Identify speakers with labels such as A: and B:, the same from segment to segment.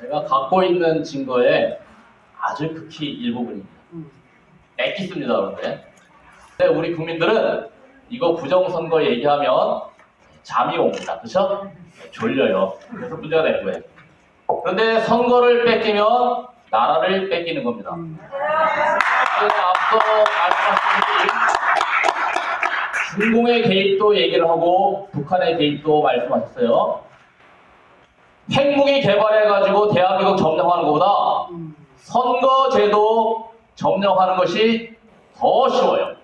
A: 제가 갖고 있는 증거의 아주 극히 일부분입니다. 엑기스입니다, 그런데. 근데 우리 국민들은 이거 부정선거 얘기하면 잠이 옵니다. 그렇죠? 졸려요. 그래서 문제가 되는 거예요. 그런데 선거를 뺏기면 나라를 뺏기는 겁니다. 그래서 앞서 말씀하신 중공의 개입도 얘기를 하고 북한의 개입도 말씀하셨어요. 핵무기 개발해가지고 대한민국 점령하는 것보다 선거제도 점령하는 것이 더 쉬워요.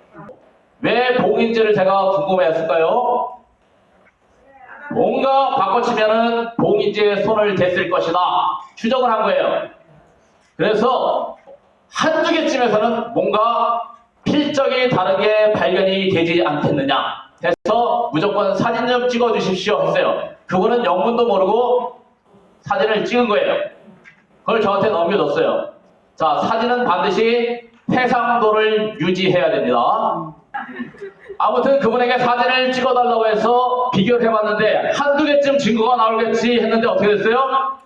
A: 왜 봉인제를 제가 궁금해했을까요? 뭔가 바꿔치면은 봉인제에 손을 댔을 것이다. 추정을 한 거예요. 그래서 한두 개쯤에서는 뭔가 필적이 다르게 발견이 되지 않겠느냐 해서 무조건 사진 좀 찍어 주십시오 했어요. 그거는 영문도 모르고 사진을 찍은 거예요. 그걸 저한테 넘겨줬어요. 자, 사진은 반드시 해상도를 유지해야 됩니다. 아무튼 그분에게 사진을 찍어달라고 해서 비교를 해봤는데 한두 개쯤 증거가 나오겠지 했는데 어떻게 됐어요?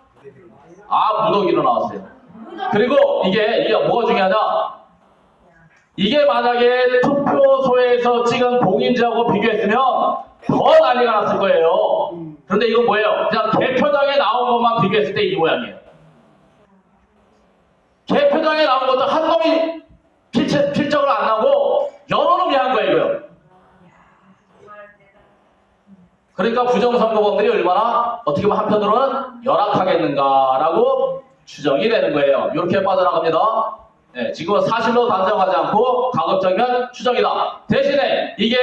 A: 아, 무더기로 나왔어요. 그리고 이게, 이게 뭐가 중요하냐? 이게 만약에 투표소에서 찍은 봉인지하고 비교했으면 더 난리가 났을 거예요. 그런데 이건 뭐예요? 그냥 개표장에 것만 비교했을 때 이 모양이에요. 개표장에 나온 것도 한 놈이 필체, 필적을 안 나고 여러 놈이 한 거예요, 이거요. 그러니까 부정선거범들이 얼마나 어떻게 보면 한편으로는 열악하겠는가라고 추정이 되는 거예요. 이렇게 빠져나갑니다. 네, 지금은 사실로 단정하지 않고 가급적이면 추정이다. 대신에 이게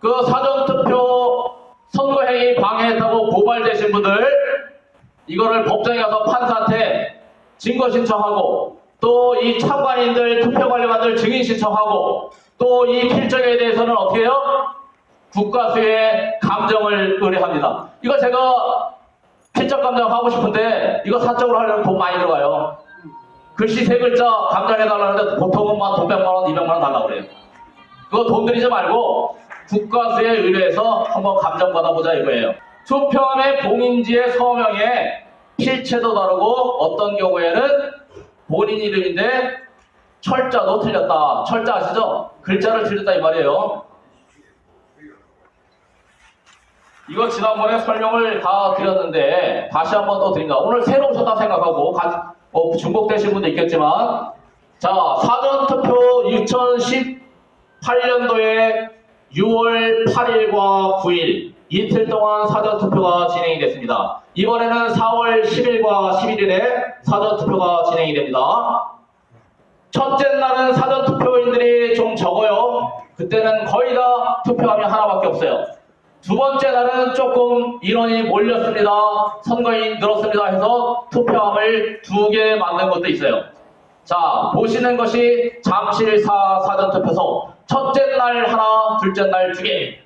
A: 그 사전투표 선거행위 방해했다고 고발되신 분들 이거를 법정에 가서 판사한테 증거 신청하고 또 이 참관인들 투표 관리관들 증인 신청하고 또 이 필적에 대해서는 어떻게 해요? 국가수의 감정을 의뢰합니다. 이거 제가 필적 감정 하고 싶은데 이거 사적으로 하려면 돈 많이 들어가요. 글씨 세 글자 감정해달라는데 보통은 막 돈 100만 원, 200만 원 달라고 그래요. 그거 돈 들이지 말고 국가수에 의뢰해서 한번 감정 받아보자 이거예요. 투표함의 봉인지의 서명에 필체도 다르고 어떤 경우에는 본인 이름인데 철자도 틀렸다. 철자 아시죠? 글자를 틀렸다 이 말이에요. 이거 지난번에 설명을 다 드렸는데 다시 한번 더 드립니다. 오늘 새로 오셨다 생각하고 가- 어, 중복되신 분도 있겠지만 자 사전투표 2018년도에 6월 8일과 9일 이틀 동안 사전투표가 진행이 됐습니다. 이번에는 4월 10일과 11일에 사전투표가 진행이 됩니다. 첫째 날은 사전투표인들이 좀 적어요. 그때는 거의 다 투표함이 하나밖에 없어요. 두 번째 날은 조금 인원이 몰렸습니다. 선거인 늘었습니다 해서 투표함을 두 개 만든 것도 있어요. 자, 보시는 것이 잠실사 사전투표소. 첫째 날 하나, 둘째 날 두 개.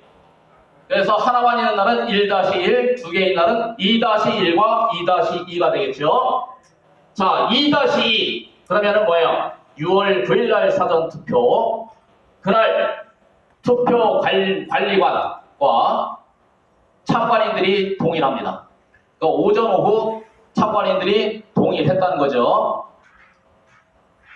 A: 그래서 하나만 있는 날은 1-1, 두 개인 날은 2-1과 2-2가 되겠죠. 자, 2-2. 그러면은 뭐예요? 6월 9일 날 사전 투표. 그날 투표 관- 관리관과 참관인들이 동일합니다. 그러니까 오전, 오후 참관인들이 동일했다는 거죠.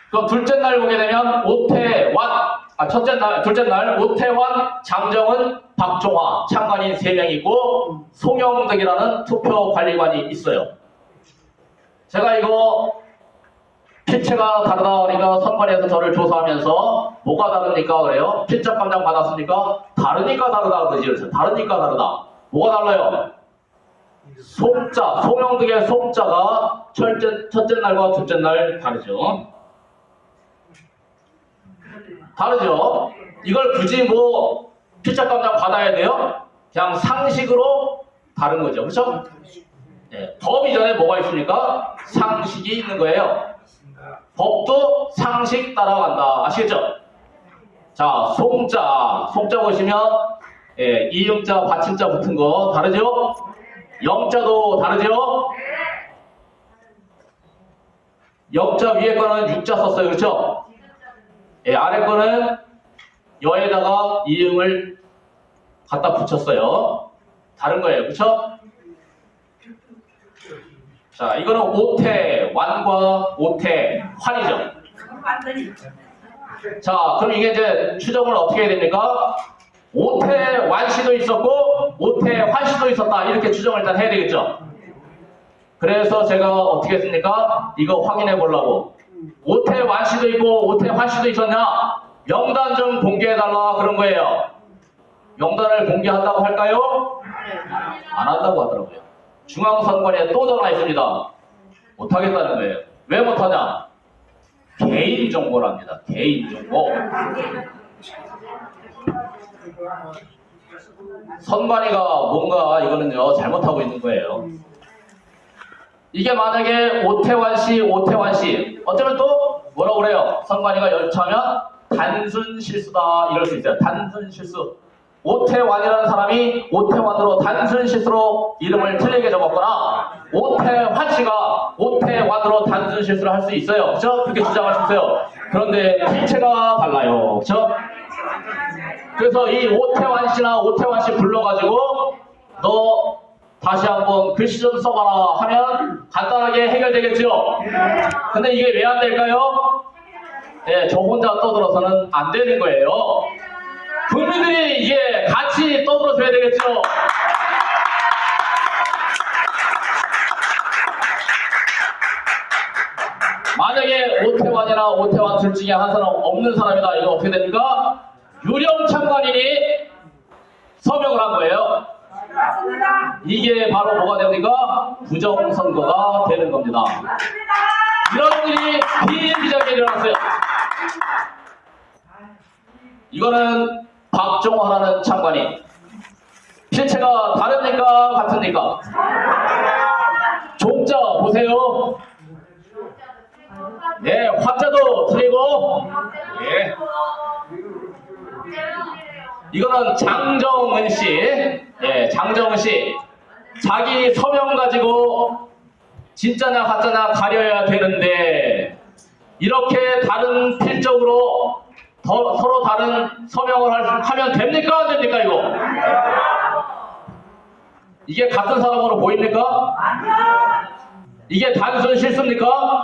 A: 그럼 둘째 날 보게 되면 오태완, 아, 첫째 날, 둘째 날 오태완, 장정은, 박종화 참관인 3명 있고 송영덕이라는 투표 관리관이 있어요. 제가 이거 필체가 다르다 그러니까 선관위에서 저를 조사하면서 뭐가 다릅니까 그래요? 필적 감정 받았습니까? 다르니까 다르다 그러지 다르니까 다르다. 뭐가 달라요? 송자, 송영득의 송자가 첫째, 첫째 날과 둘째 날 다르죠. 다르죠. 이걸 굳이 뭐 필적 감정 받아야 돼요? 그냥 상식으로 다른 거죠. 그렇죠? 네, 법 이전에 뭐가 있습니까? 상식이 있는 거예요. 법도 상식 따라간다. 아시겠죠? 자, 송자. 송자 보시면, 예, 이음자, 받침자 붙은 거 다르죠? 영자도 다르죠? 영자 위에 거는 육자 썼어요. 그렇죠? 예, 아래 거는 여에다가 이음을 갖다 붙였어요. 다른 거예요. 그렇죠? 자, 이거는 오태 완과 오태 환이죠. 자, 그럼 이게 이제 추정을 어떻게 해야 됩니까? 오태완 씨도 있었고 오태환 씨도 있었다 이렇게 추정을 일단 해야 되겠죠. 그래서 제가 어떻게 했습니까? 이거 확인해 보려고 오태완 씨도 있고 오태환 씨도 있었냐? 명단 좀 공개해 달라 그런 거예요. 명단을 공개한다고 할까요? 안 한다고 하더라고요. 중앙선관위에 또 전화했습니다. 못하겠다는 거예요. 왜 못하냐? 개인정보랍니다. 개인정보. 선관위가 뭔가 이거는요 잘못하고 있는 거예요. 이게 만약에 오태환 씨, 오태환 씨 어쩌면 또 뭐라고 그래요? 선관위가 열차면 단순 실수다 이럴 수 있어요. 단순 실수. 오태환이라는 사람이 오태환으로 단순 실수로 이름을 틀리게 적었거나 오태환 씨가 오태환으로 단순 실수를 할 수 있어요. 그렇죠? 그렇게 주장할 수 있어요. 그런데 필체가 달라요. 그렇죠? 그래서 이 오태환 씨나 오태환 씨 불러가지고 너 다시 한번 글씨 좀 써봐라 하면 간단하게 해결되겠죠. 근데 이게 왜 안 될까요? 예, 저 혼자 떠들어서는 안 되는 거예요. 국민들이 이게 같이 떠들어줘야 되겠죠. 만약에 오태환이나 오태환 둘 중에 한 사람 없는 사람이다. 이거 어떻게 됩니까? 유령 참관인이 서명을 한 거예요. 이게 바로 뭐가 됩니까? 부정선거가 되는 겁니다. 이런 일이 비일비재하게 일어났어요. 이거는 박종화라는 참관인. 실체가 다릅니까? 같습니까? 종자 보세요. 네, 화자도 틀리고, 예. 이거는 장정은 씨, 예, 장정은 씨. 자기 서명 가지고 진짜냐 가짜냐 가려야 되는데 이렇게 다른 필적으로 더- 서로 다른 서명을 할- 하면 됩니까 안 됩니까 이거? 이게 같은 사람으로 보입니까? 이게 단순 실수입니까?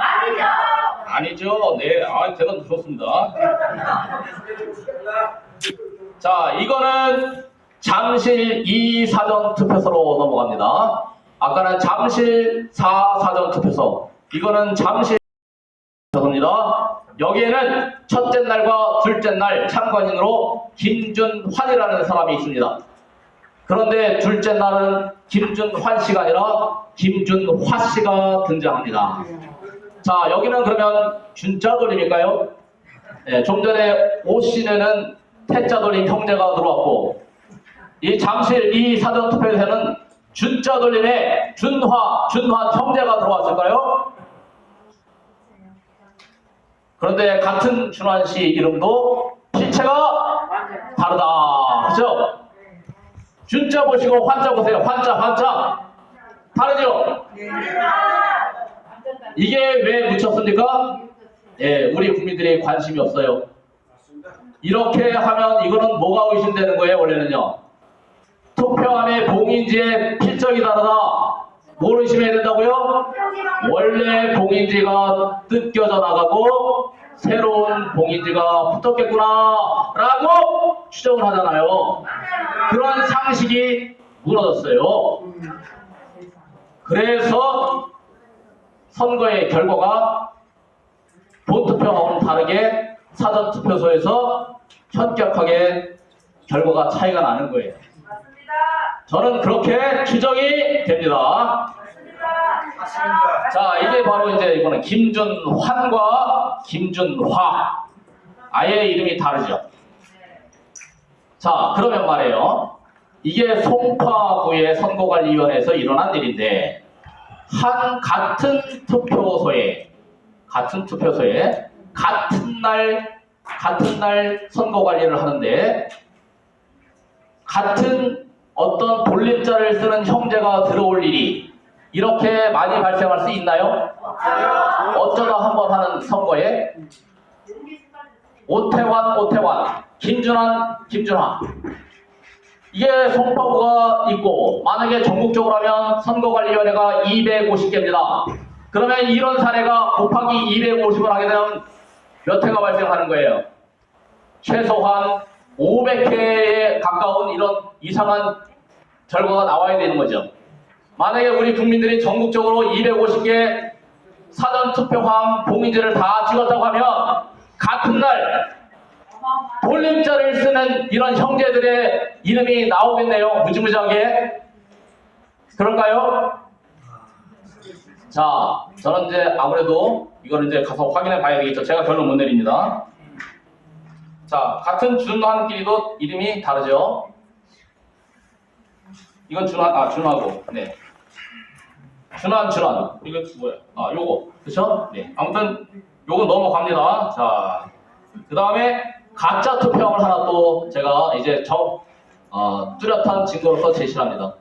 A: 아니죠. 네, 아, 제가 좋습니다. 자, 이거는 잠실 2 사전 투표소로 넘어갑니다. 아까는 잠실 4 사전 투표소. 이거는 잠실 투표소입니다. 여기에는 첫째 날과 둘째 날 참관인으로 김준환이라는 사람이 있습니다. 그런데 둘째 날은 김준환 씨가 아니라 김준화 씨가 등장합니다. 자, 여기는 그러면 준자 돌림일까요? 네, 좀 전에 오 씨는 태자 돌림 형제가 들어왔고, 이 잠실 이 사전 투표에서는 준자 돌림에 준화, 준환 형제가 들어왔을까요? 그런데 같은 준환 씨 이름도 실체가 다르다. 그죠? 준자 보시고 환자 보세요. 환자, 환자. 다르죠? 이게 왜 묻혔습니까? 예, 우리 국민들이 관심이 없어요. 이렇게 하면 이거는 뭐가 의심되는 거예요, 원래는요? 투표함의 봉인지의 필적이 다르다. 뭘 의심해야 된다고요? 원래 봉인지가 뜯겨져 나가고 새로운 봉인지가 붙었겠구나 라고 추정을 하잖아요. 그런 상식이 무너졌어요. 그래서 선거의 결과가 본투표하고는 다르게 사전 투표소에서 현격하게 결과가 차이가 나는 거예요. 저는 그렇게 추정이 됩니다. 자, 이게 바로 이제 이거는 김준환과 김준화. 아예 이름이 다르죠. 자, 그러면 말이에요. 이게 송파구의 선거관리위원회에서 일어난 일인데, 한 같은 투표소에, 같은 투표소에, 같은 날, 같은 날 선거 관리를 하는데, 같은 어떤 돌림자를 쓰는 형제가 들어올 일이 이렇게 많이 발생할 수 있나요? 어쩌다 한 번 하는 선거에 오태환, 오태환, 김준환, 김준하 이게 송파구가 있고 만약에 전국적으로 하면 선거관리위원회가 250개입니다. 그러면 이런 사례가 곱하기 250을 하게 되면 몇 회가 발생하는 거예요? 최소한 500회에 가까운 이런 이상한 결과가 나와야 되는 거죠. 만약에 우리 국민들이 전국적으로 250개 사전 투표함 봉인지를 다 찍었다고 하면 같은 날 돌림자를 쓰는 이런 형제들의 이름이 나오겠네요. 무지무지하게. 그럴까요? 자, 저는 이제 아무래도 이거는 이제 가서 확인해 봐야 되겠죠. 제가 결론 못 내립니다. 자, 같은 준환끼리도 이름이 다르죠. 이건 준환, 아, 준하고, 네. 준환, 준환. 이거 뭐야? 아, 요거. 그쵸? 네. 아무튼, 요거 넘어갑니다. 자, 그 다음에 가짜 투표함을 하나 또 제가 이제 정, 어, 뚜렷한 증거로서 제시합니다.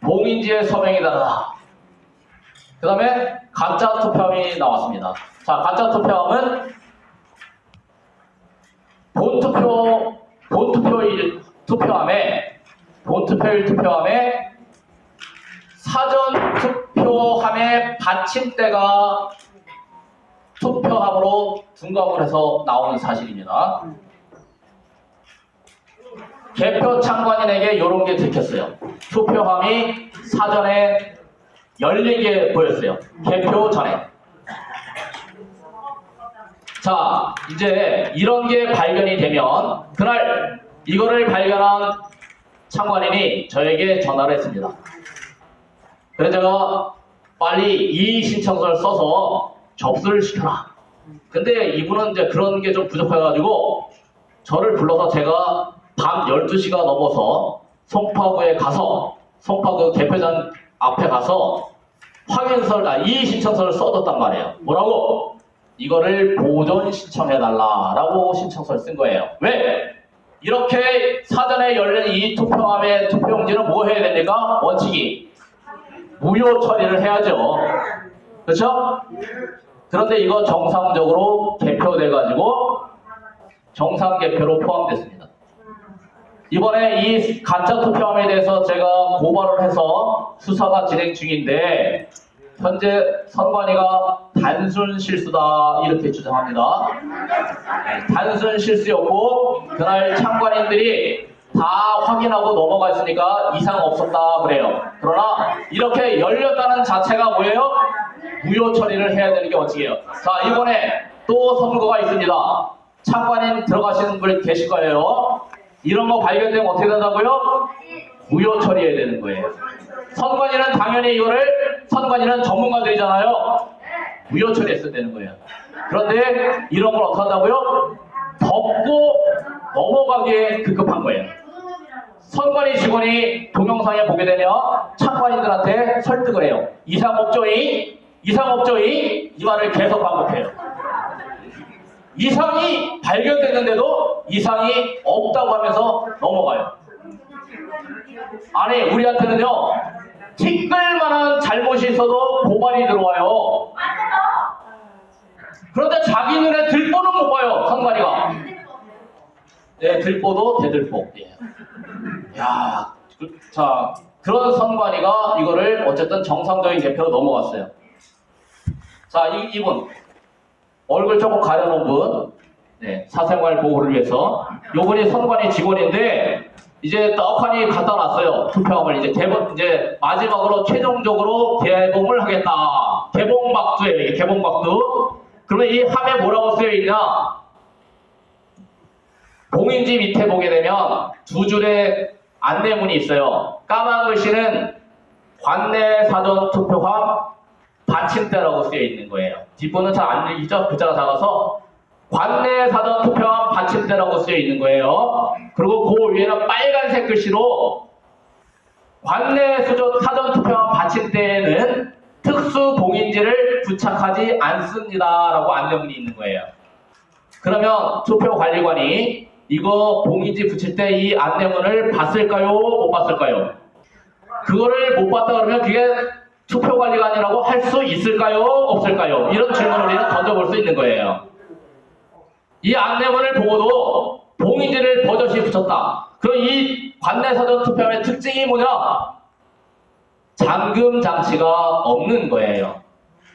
A: 봉인지의 서명이 다르다. 그 다음에 가짜 투표함이 나왔습니다. 자, 가짜 투표함은 본 투표, 본 투표일 투표함에, 본 투표일 투표함에 사전 투표함의 받침대가 투표함으로 둔갑을 해서 나오는 사실입니다. 개표 참관인에게 이런 게 들켰어요. 투표함이 사전에 열리게 보였어요. 개표 전에. 자, 이제 이런 게 발견이 되면 그날 이거를 발견한 참관인이 저에게 전화를 했습니다. 그래서 제가 빨리 이의 신청서를 써서 접수를 시켜라. 근데 이분은 이제 그런 게 좀 부족해가지고 저를 불러서 제가 밤 12시가 넘어서 송파구에 가서 송파구 개표장 앞에 가서 확인서를, 아, 이의 신청서를 써줬단 말이에요. 뭐라고? 이거를 보존 신청해달라라고 신청서를 쓴 거예요. 왜? 이렇게 사전에 열린 이 투표함의 투표용지는 뭐 해야 됩니까? 원칙이 무효 처리를 해야죠. 그렇죠? 그런데 이거 정상적으로 개표돼가지고 정상 개표로 포함됐습니다. 이번에 이 가짜 투표함에 대해서 제가 고발을 해서 수사가 진행 중인데 현재 선관위가 단순 실수다 이렇게 주장합니다. 네, 단순 실수였고 그날 참관인들이 다 확인하고 넘어갔으니까 이상 없었다 그래요. 그러나 이렇게 열렸다는 자체가 뭐예요? 무효 처리를 해야 되는 게 원칙이에요. 자 이번에 또 선거가 있습니다. 참관인 들어가시는 분 계실 거예요. 이런 거 발견되면 어떻게 된다고요? 무효 처리해야 되는 거예요. 선관위는 당연히 이거를 선관위는 전문가들이잖아요. 무효 처리했어야 되는 거예요. 그런데 이런 걸 어떻게 한다고요? 덮고 넘어가기에 급급한 거예요. 선관위 직원이 동영상에 보게 되면 참관인들한테 설득을 해요. 이상 없죠이? 이상 없죠이? 이 말을 계속 반복해요. 이상이 발견됐는데도 이상이 없다고 하면서 넘어가요. 아니 우리한테는요 티끌만한 잘못이 있어도 고발이 들어와요. 그런데 자기 눈에 들보는 못 봐요 선관위가. 네 들보도 대들보. 예. 야, 그, 자 그런 선관위가 이거를 어쨌든 정상적인 개표로 넘어갔어요. 자 이, 이분 얼굴 조금 가려놓은 분, 네, 사생활 보호를 위해서. 요분이 선관위 직원인데 이제 떡하니 갖다 놨어요. 투표함을. 이제 대본 이제 마지막으로 최종적으로 개봉을 하겠다. 개봉 박두예요 이게 개봉 박두. 그러면 이 함에 뭐라고 쓰여 있냐? 봉인지 밑에 보게 되면 두 줄의 안내문이 있어요. 까만 글씨는 관내 사전 투표함 받침대라고 쓰여 있는 거예요 뒷부분은 잘 안 읽히죠 글자가 작아서 관내 사전 투표함 받침대라고 쓰여 있는 거예요. 그리고 그 위에는 빨간색 글씨로 관내 수조 사전 투표함 받침대에는 특수 봉인지를 부착하지 않습니다라고 안내문이 있는 거예요. 그러면 투표관리관이 이거 봉인지 붙일 때 이 안내문을 봤을까요? 못 봤을까요? 그거를 못 봤다 그러면 그게 투표관리관이라고 할 수 있을까요? 없을까요? 이런 질문을 우리는 던져볼 수 있는 거예요. 이 안내문을 보고도 봉인지를 버젓이 붙였다. 그럼 이 관내 사전 투표함의 특징이 뭐냐? 잠금 장치가 없는 거예요.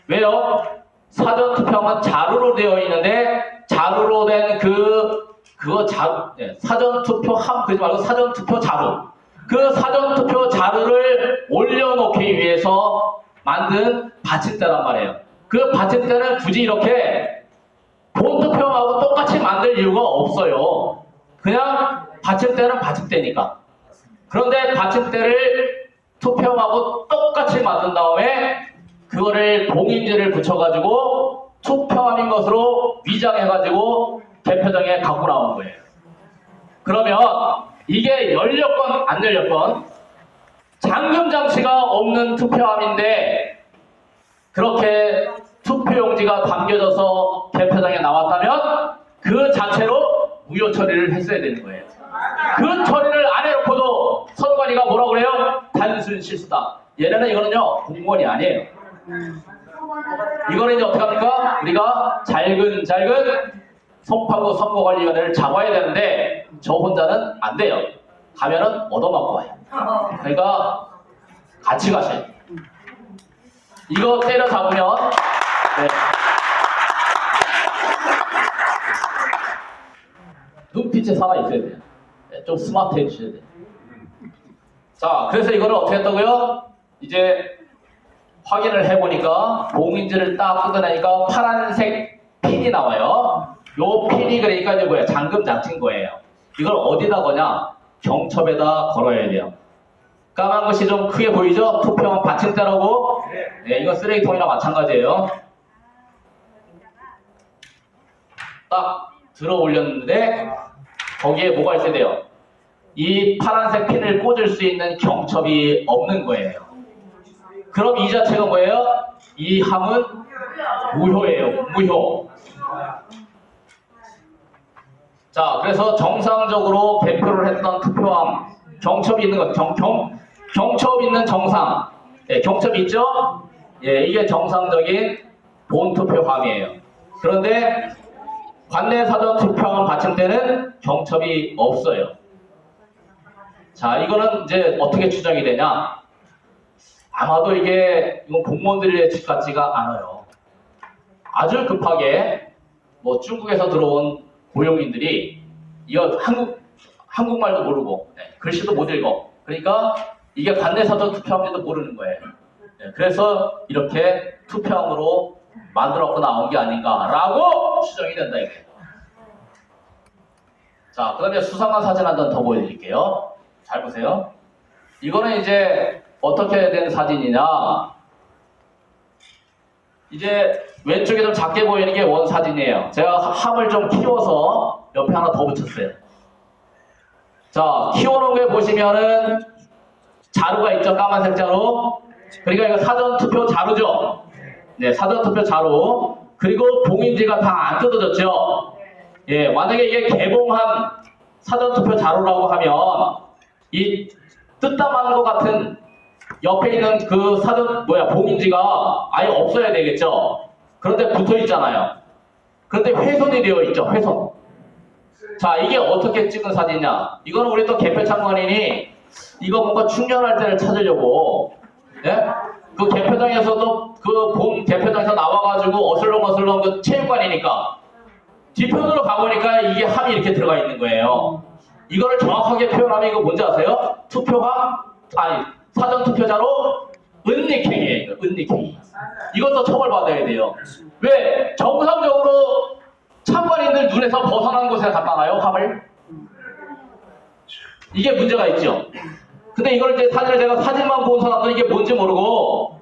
A: 왜요? 사전 투표함은 자루로 되어 있는데 자루로 된 그 그거 자 예, 사전 투표 함 그러지 말고 사전 투표 자루. 그 사전 투표 자루를 올려놓기 위해서 만든 받침대란 말이에요. 그 받침대는 굳이 이렇게 본 투표함하고 똑같이 만들 이유가 없어요. 그냥 받침대는 받침대니까. 그런데 받침대를 투표함하고 똑같이 만든 다음에 그거를 봉인지를 붙여가지고 투표함인 것으로 위장해가지고 개표장에 갖고 나온 거예요. 그러면 이게 열렸건 안 열렸건 잠금 장치가 없는 투표함인데 그렇게 투표용지가 담겨져서 개표장에 나왔다면 그 자체로 무효 처리를 했어야 되는 거예요. 그 처리를 안 해놓고도 선관위가 뭐라 그래요? 단순 실수다. 얘네는 이거는요 공무원이 아니에요. 이거는 이제 어떻게 합니까? 우리가 잘근잘근 송파구 선거관리위원회를 잡아야 되는데 저 혼자는 안 돼요. 가면은 얻어맞고 와요. 그러니까 같이 돼요. 이거 때려잡으면 네. 눈빛에 살아 있어야 돼요. 네, 좀 스마트해 주셔야 돼요. 자, 그래서 이거를 어떻게 했다고요? 이제 확인을 해보니까 봉인지를 딱 뜯어내니까 파란색 핀이 나와요. 요 핀이 그러니까 이제 뭐야? 잠금 장치인 거예요. 이걸 어디다 거냐? 경첩에다 걸어야 돼요. 까만 것이 좀 크게 보이죠? 투표함 받침대라고? 네, 이건 쓰레기통이랑 마찬가지예요. 딱 들어 올렸는데 거기에 뭐가 있어야 돼요? 이 파란색 핀을 꽂을 수 있는 경첩이 없는 거예요. 그럼 이 자체가 뭐예요? 이 함은 무효예요. 무효. 자, 그래서 정상적으로 개표를 했던 투표함, 경첩이 있는 것, 경, 경, 경첩 있는 정상, 예, 경첩 있죠? 예, 이게 정상적인 본 투표함이에요. 그런데 관내 사전 투표함 받침대는 경첩이 없어요. 자, 이거는 이제 어떻게 추정이 되냐? 아마도 이게 이건 공무원들의 예측 같지가 않아요. 아주 급하게 뭐 중국에서 들어온 고용인들이 이거 한국 한국말도 모르고 네, 글씨도 못 읽어. 그러니까 이게 관내 사전 투표함인지도 모르는 거예요. 네, 그래서 이렇게 투표함으로 만들었고 나온 게 아닌가라고 추정이 된다 이게. 자, 그다음에 수상한 사진 한 장 더 보여드릴게요. 잘 보세요. 이거는 이제 어떻게 된 사진이냐? 이제 왼쪽에 좀 작게 보이는 게 원 사진이에요. 제가 함을 좀 키워서 옆에 하나 더 붙였어요. 자, 키워놓은 게 보시면은 자루가 있죠, 까만색 자루. 그러니까 이거 사전 투표 자루죠. 네, 사전 투표 자루. 그리고 봉인지가 다 안 뜯어졌죠. 예, 만약에 이게 개봉한 사전 투표 자루라고 하면 이 뜯다만 것 같은 옆에 있는 그 사전 뭐야 봉인지가 아예 없어야 되겠죠. 그런데 붙어 있잖아요. 그런데 훼손이 되어 있죠. 훼손. 자 이게 어떻게 찍은 사진이냐? 이거는 우리 또 개표 참관인이 이거 뭔가 충전할 때를 찾으려고 예? 그 개표장에서도 그본 개표장에서 나와가지고 어슬렁어슬렁 그 체육관이니까 뒤편으로 가보니까 이게 함이 이렇게 들어가 있는 거예요. 이거를 정확하게 표현하면 이거 뭔지 아세요? 투표함 아니 사전 투표자로 은닉행위예요. 은닉행위. 이것도 처벌받아야 돼요. 왜? 정상적으로 참관인들 눈에서 벗어난 곳에 갖다 놔요, 함을? 이게 문제가 있죠. 근데 이걸 이제 사진을 제가 사진만 본 사람들은 이게 뭔지 모르고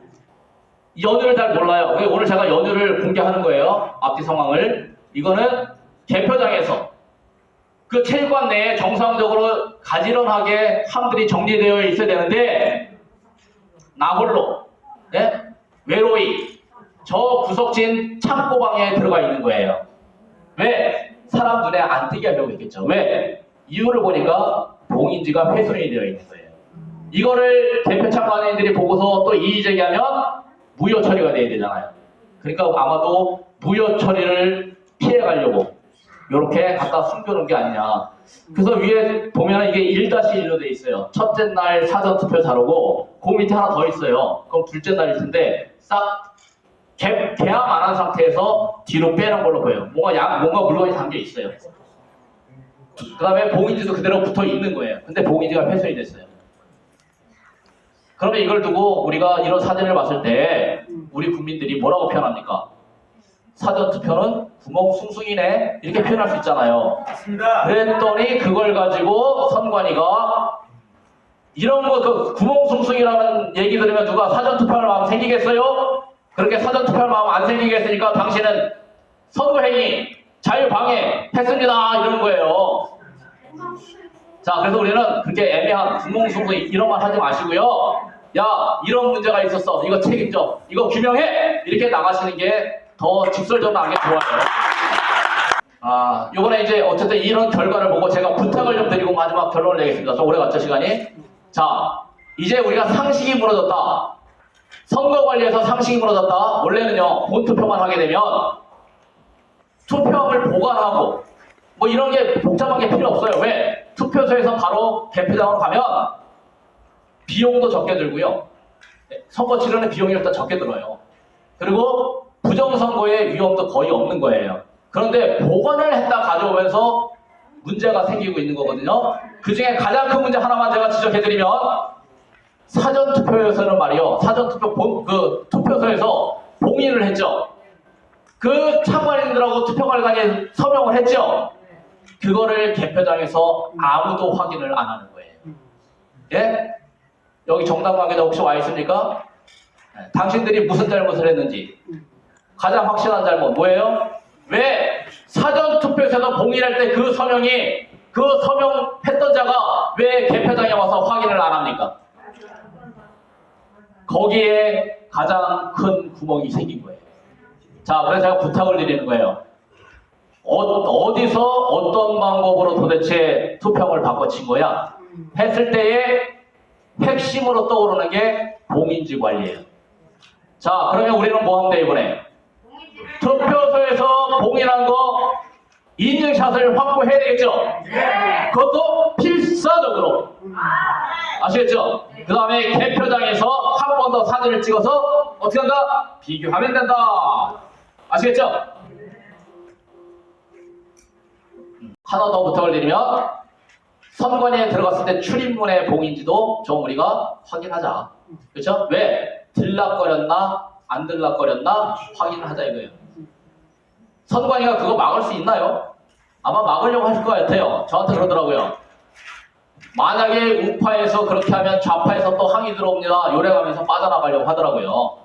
A: 연유를 잘 몰라요. 오늘 제가 연유를 공개하는 거예요. 앞뒤 상황을. 이거는 개표장에서 그 체육관 내에 정상적으로 가지런하게 함들이 정리되어 있어야 되는데 나홀로 예? 외로이 저 구석진 창고방에 들어가 있는 거예요. 왜? 사람 눈에 안 띄게 하려고 했겠죠. 왜? 이유를 보니까 봉인지가 훼손이 되어 있는 거예요. 이거를 대표 참관인들이 보고서 또 이의 제기하면 무효 처리가 돼야 되잖아요. 그러니까 아마도 무효 처리를 피해 가려고 이렇게 갖다 숨겨놓은 게 아니냐. 그래서 위에 보면은 이게 1-1로 돼 있어요. 첫째 날 사전 투표 자료고 그 밑에 하나 더 있어요. 그럼 둘째 날일 텐데 싹 개, 개함 안 한 상태에서 뒤로 빼는 걸로 보여요. 뭔가 양, 뭔가 물건이 담겨 있어요. 그 다음에 봉인지도 그대로 붙어 있는 거예요. 근데 봉인지가 훼손이 됐어요. 그러면 이걸 두고 우리가 이런 사진을 봤을 때 우리 국민들이 뭐라고 표현합니까? 사전 투표는 구멍 숭숭이네 이렇게 표현할 수 있잖아요.
B: 맞습니다.
A: 그랬더니 그걸 가지고 선관위가 이런 거 그 구멍 숭숭이라는 얘기 들으면 누가 사전 투표할 마음 생기겠어요? 그렇게 사전 투표할 마음 안 생기겠으니까 당신은 선거 행위 자유 방해 했습니다 이러는 거예요. 자, 그래서 우리는 그렇게 애매한 구멍 숭숭이 이런 말 하지 마시고요. 야, 이런 문제가 있었어. 이거 책임져. 이거 규명해. 이렇게 나가시는 게 더 직설적으로 하는 게 좋아요. 아, 요번에 이제 어쨌든 이런 결과를 보고 제가 부탁을 좀 드리고 마지막 결론을 내겠습니다. 좀 오래 갔죠, 시간이? 자, 이제 우리가 상식이 무너졌다. 선거 관리에서 상식이 무너졌다. 원래는요, 본투표만 하게 되면 투표함을 보관하고 뭐 이런 게 복잡한 게 필요 없어요. 왜? 투표소에서 바로 개표장으로 가면 비용도 적게 들고요. 네, 선거 치르는 비용이 일단 적게 들어요. 그리고 부정선거의 위험도 거의 없는 거예요. 그런데 보관을 했다 가져오면서 문제가 생기고 있는 거거든요. 그 중에 가장 큰 문제 하나만 제가 지적해드리면 사전 투표에서는 말이요. 사전 투표 본, 그 투표소에서 봉인을 했죠. 그 참관인들하고 투표관리관이 서명을 했죠. 그거를 개표장에서 아무도 확인을 안 하는 거예요. 예? 여기 정당 관계자 혹시 와 있습니까? 네, 당신들이 무슨 잘못을 했는지 가장 확실한 잘못 뭐예요? 왜 사전 투표에서 봉인할 때 그 서명이 그 서명했던 자가 왜 개표장에 와서 확인을 안 합니까? 거기에 가장 큰 구멍이 생긴 거예요. 자, 그래서 제가 부탁을 드리는 거예요. 어, 디서 어떤 방법으로 도대체 투표를 바꿔친 거야? 했을 때에 핵심으로 떠오르는 게 봉인지 관리예요. 자, 그러면 우리는 뭐 하면 돼, 이번에? 투표소에서 봉인한 거 인증샷을 확보해야 되겠죠? 그것도 필사적으로. 아시겠죠? 그 다음에 개표장에서 한 번 더 사진을 찍어서 어떻게 한다? 비교하면 된다. 아시겠죠? 하나 더 부탁을 드리면 선관위에 들어갔을 때 출입문의 봉인지도 좀 우리가 확인하자. 그렇죠? 왜? 들락거렸나 안 들락거렸나 확인을 하자 이거예요. 선관위가 그거 막을 수 있나요? 아마 막으려고 하실 것 같아요. 저한테 그러더라고요. 만약에 우파에서 그렇게 하면 좌파에서 또 항의 들어옵니다. 요래가면서 빠져나가려고 하더라고요.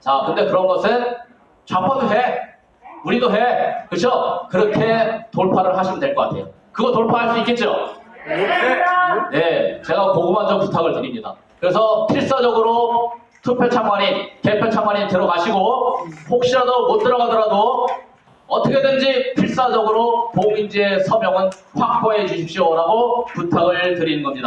A: 자, 근데 그런 것은 좌파도 해. 우리도 해. 그렇죠? 그렇게 돌파를 하시면 될 것 같아요. 그거 돌파할 수 있겠죠? 네, 제가 그거만 좀 부탁을 드립니다. 그래서 필사적으로 투표 참관인, 개표 참관인 들어가시고 혹시라도 못 들어가더라도 어떻게든지 필사적으로 봉인지의 서명은 확보해 주십시오라고 부탁을 드리는 겁니다.